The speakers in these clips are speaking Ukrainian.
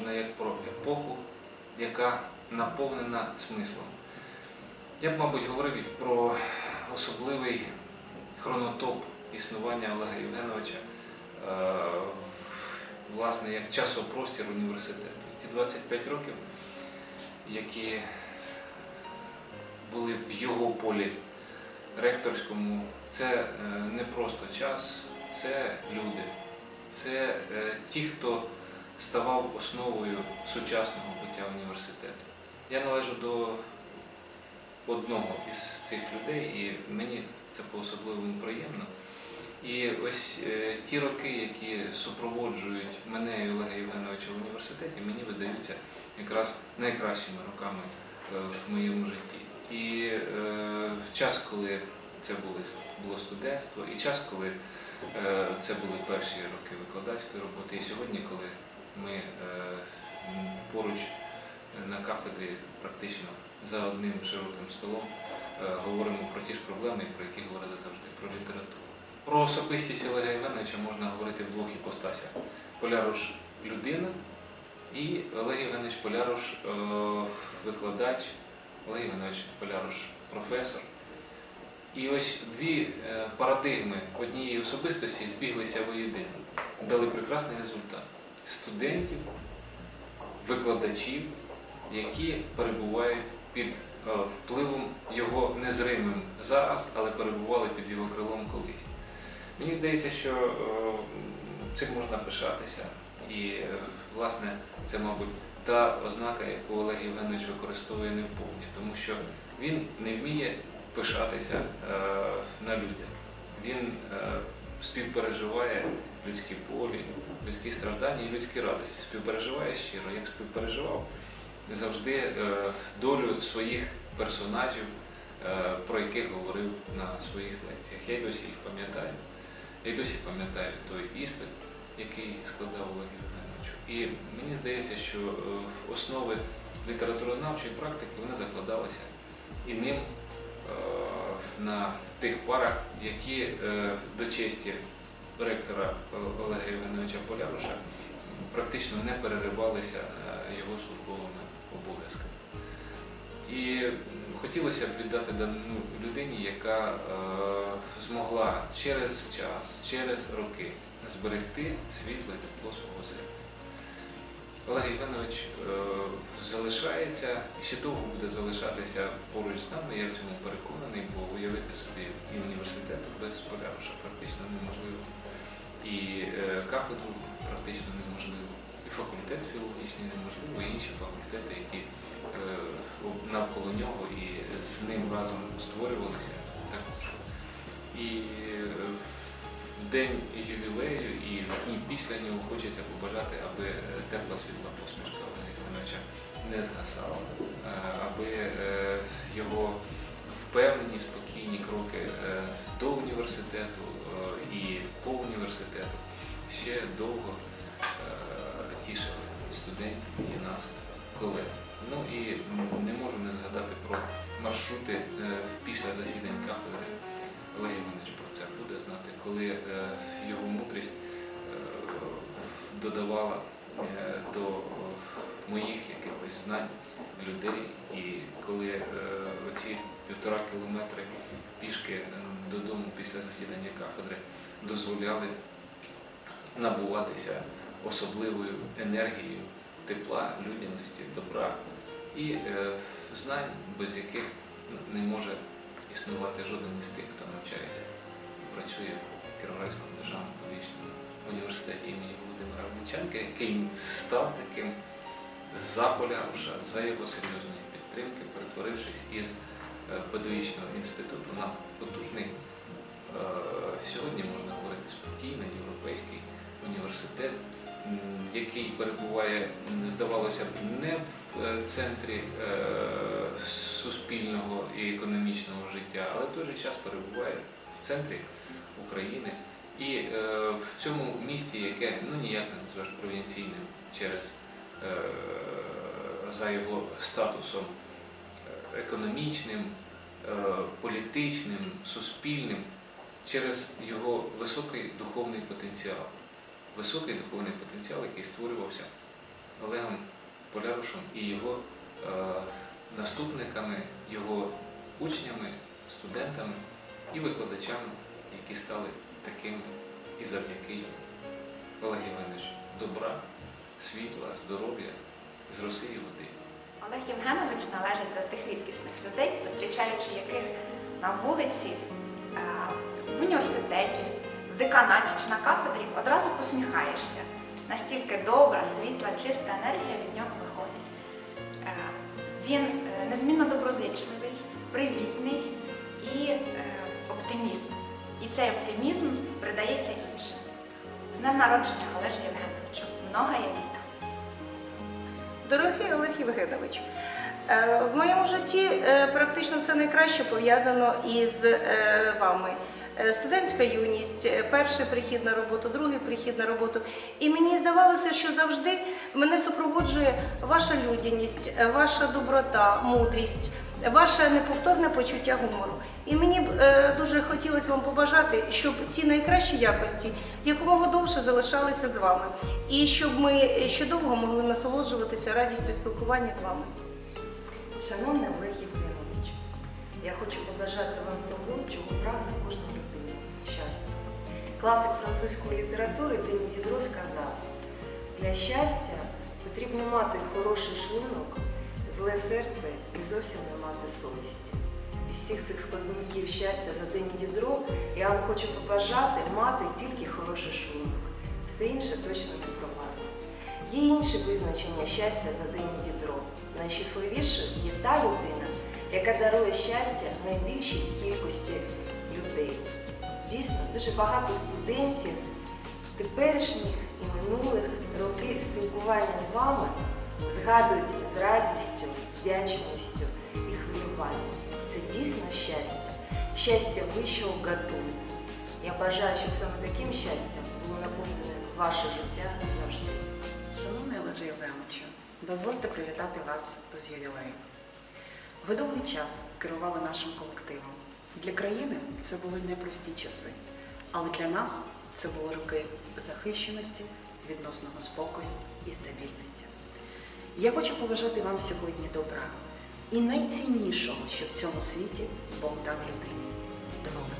Можна як про епоху, яка наповнена смислом. Я б, мабуть, говорив про особливий хронотоп існування Олега Євгеновича, е, власне, як часопростір університету. Ті 25 років, які були в його полі ректорському, це е, не просто час, це люди, це е, ті, хто ставав основою сучасного буття університету. Я належу до одного із цих людей, і мені це по-особливому приємно. І ось е, ті роки, які супроводжують мене і Олега Євгеновича в університеті, мені видаються якраз найкращими роками е, в моєму житті. І е, час, коли це було студентство, і час, коли це були перші роки викладацької роботи, і сьогодні, коли ми е, поруч на кафедрі практично за одним широким столом е, говоримо про ті ж проблеми, про які говорили завжди, про літературу. Про особистість Олега Євгеновича можна говорити в двох іпостасях. Поляруш людина і Олег Євгенович Поляруш е, викладач, Олег Євгенович Поляруш професор. І ось дві е, парадигми однієї особистості збіглися воєдино, дали прекрасний результат. Студентів, викладачів, які перебувають під е, впливом його незримим зараз, але перебували під його крилом колись. Мені здається, що е, цим можна пишатися. І, е, власне, це, мабуть, та ознака, яку Олег Євгенович використовує не вповні, тому що він не вміє пишатися на людях. Він співпереживає людські болі, людські страждання і людські радості. Співпереживає щиро, як співпереживав завжди е, долю своїх персонажів, е, про яких говорив на своїх лекціях. Я й досі їх пам'ятаю. Я й досі пам'ятаю той іспит, який складав Олег Євгенович. І мені здається, що е, основи літературознавчої практики вони закладалися і ним на тих парах, які е, до честі ректора е, Олега Євгеновича Поляруша практично не переривалися е, його службовими обов'язками. І хотілося б віддати данину людині, яка е, змогла через час, через роки зберегти світле тепло свого серця. Олег Євгенович е, залишається ще довго буде залишатися поруч з нами, я в цьому переконаний, бо уявити собі і університету без Поляруша практично неможливо, і е, кафедру практично неможливо, і факультет філологічний неможливо, і інші факультети, які е, навколо нього і з ним разом створювалися також. І день ювілею і дні після нього хочеться побажати, аби е, тепла світла посмішка Олега не згасала, е, аби е, його впевнені, спокійні кроки до університету і по університету ще довго тішили студентів і нас, колег. Ну і не можу не згадати про маршрути після засідань кафедри. Олег Іванович про це буде знати, коли е, його мудрість е, додавала е, до моїх якихось знань людей, і коли оці півтора кілометри пішки додому після засідання кафедри дозволяли набуватися особливою енергією тепла, людяності, добра і знань, без яких ну, не може існувати жоден із тих, хто навчається і працює в Кіровоградському державному педагогічному університеті імені Володимира Вінченка, який став таким за Поляруша, за його серйозної підтримки, перетворившись із е, педагогічного інституту на потужний, е, сьогодні можна говорити, спокійний європейський університет, який перебуває, здавалося б, не в е, центрі е, суспільного і економічного життя, але в той же час перебуває в центрі України. І е, в цьому місті, яке ну ніяк не назвеш провінційним через за його статусом економічним, політичним, суспільним, через його високий духовний потенціал. високий духовний потенціал, який створювався Олегом Полярушем і його е, наступниками, його учнями, студентами і викладачами, які стали такими і завдяки йому. Олег Євгенович, добра, світла, здоров'я з роси і води. Олег Євгенович належить до тих рідкісних людей, зустрічаючи яких на вулиці, е, в університеті, в деканаті чи на кафедрі, одразу посміхаєшся. Настільки добра, світла, чиста енергія від нього виходить. Е, Він е, незмінно доброзичливий, привітний і е, оптиміст. І цей оптимізм передається іншим. З днем народження Олеже Євгеновичу, много є літа. Дорогий Олег Євгенович, в моєму житті практично все найкраще пов'язано із вами. Е, Студентська юність, е, перший прихід на роботу, другий прихід на роботу. І мені здавалося, що завжди мене супроводжує ваша людяність, е, ваша доброта, мудрість, ваше неповторне почуття гумору. І мені б дуже хотілося вам побажати, щоб ці найкращі якості якомога довше залишалися з вами, і щоб ми ще довго могли насолоджуватися радістю спілкування з вами. Шановний Олег Євгенович, я хочу побажати вам того, чого прагне щастя. Класик французької літератури Дені Дідро сказав: для щастя потрібно мати хороший шлунок, зле серце і зовсім не мати совісті. Із всіх цих складників щастя за Дені Дідро я вам хочу побажати мати тільки хороший шлунок. Все інше точно не про вас. Є інше визначення щастя за Дені Дідро. Найщасливішою є та людина, яка дарує щастя найбільшій кількості людей. Дійсно, дуже багато студентів теперішніх і минулих роки спілкування з вами згадують з радістю, вдячністю і хвилюванням. Це дійсно щастя, щастя вищого гатунку. Я бажаю, щоб саме таким щастям було наповнене ваше життя завжди. Шановний Олеже Євгеновичу, дозвольте привітати вас з ювілеєм. Ви довгий час керували нашим колективом. Для країни це були непрості часи, але для нас це були роки захищеності, відносного спокою і стабільності. Я хочу побажати вам сьогодні добра і найціннішого, що в цьому світі Бог дав людині здоров'я.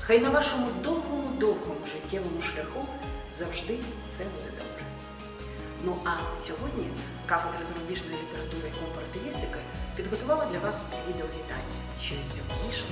Хай на вашому довгому-довгому життєвому шляху завжди все буде добре. Ну а сьогодні кафедра зарубіжної літератури і компаративістики підготувала для вас відеовітання, що із цього вийшло.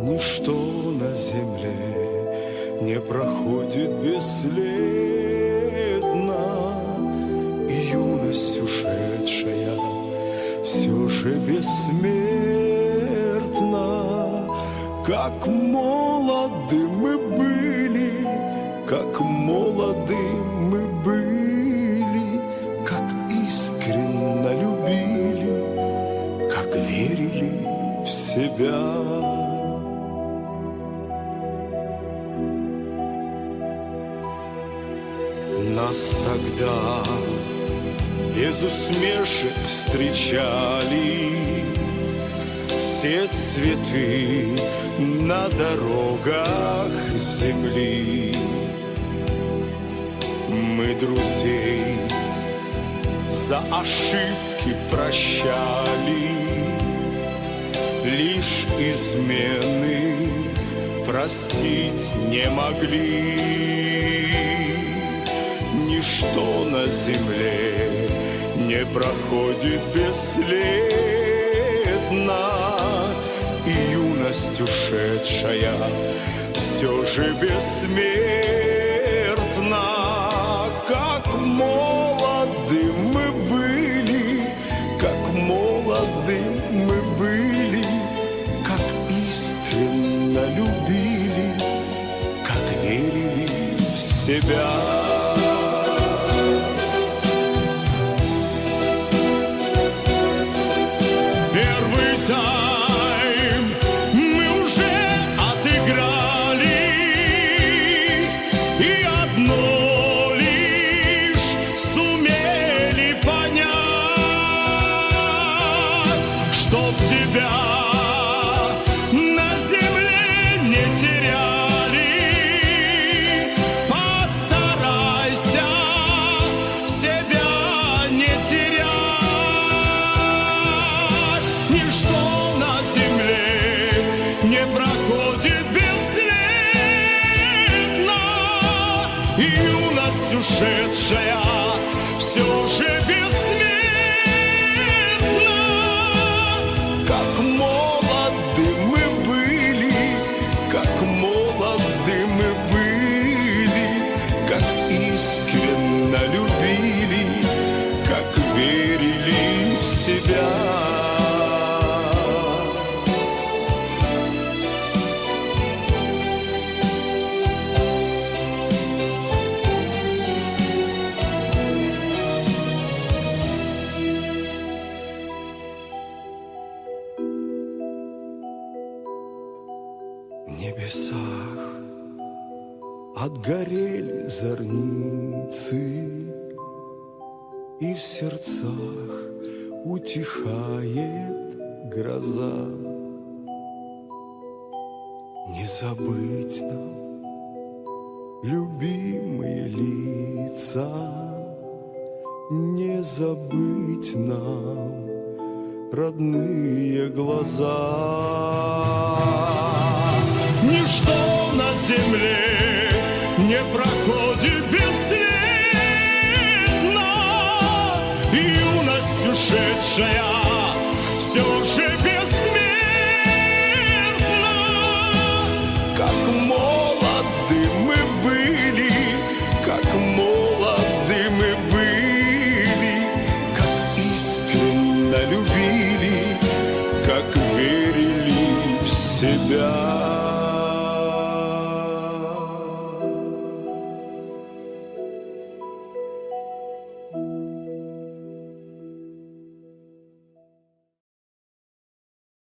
Ничто на земле не проходит бесследно, И юность ушедшая все же бессмертна. Как молоды мы были, как молоды мы были, Как искренно любили, как верили в себя. Нас тогда без усмешек встречали. Все цветы на дорогах земли. Мы друзей за ошибки прощали. Лишь измены простить не могли Ничто на земле не проходит бесследно И юность ушедшая все же бессмертна как молоды мы были, как молоды мы были, как искренно любили, как верили в себя. Первый тайм небесах отгорели зорницы, И в сердцах утихает гроза. Не забыть нам любимые лица, Не забыть нам родные глаза. Ничто на земле не проходит бесследно, и юность ушедшая все же бессмертна. Как молоды мы были, как молоды мы были, как искренно любили, как верили в себя.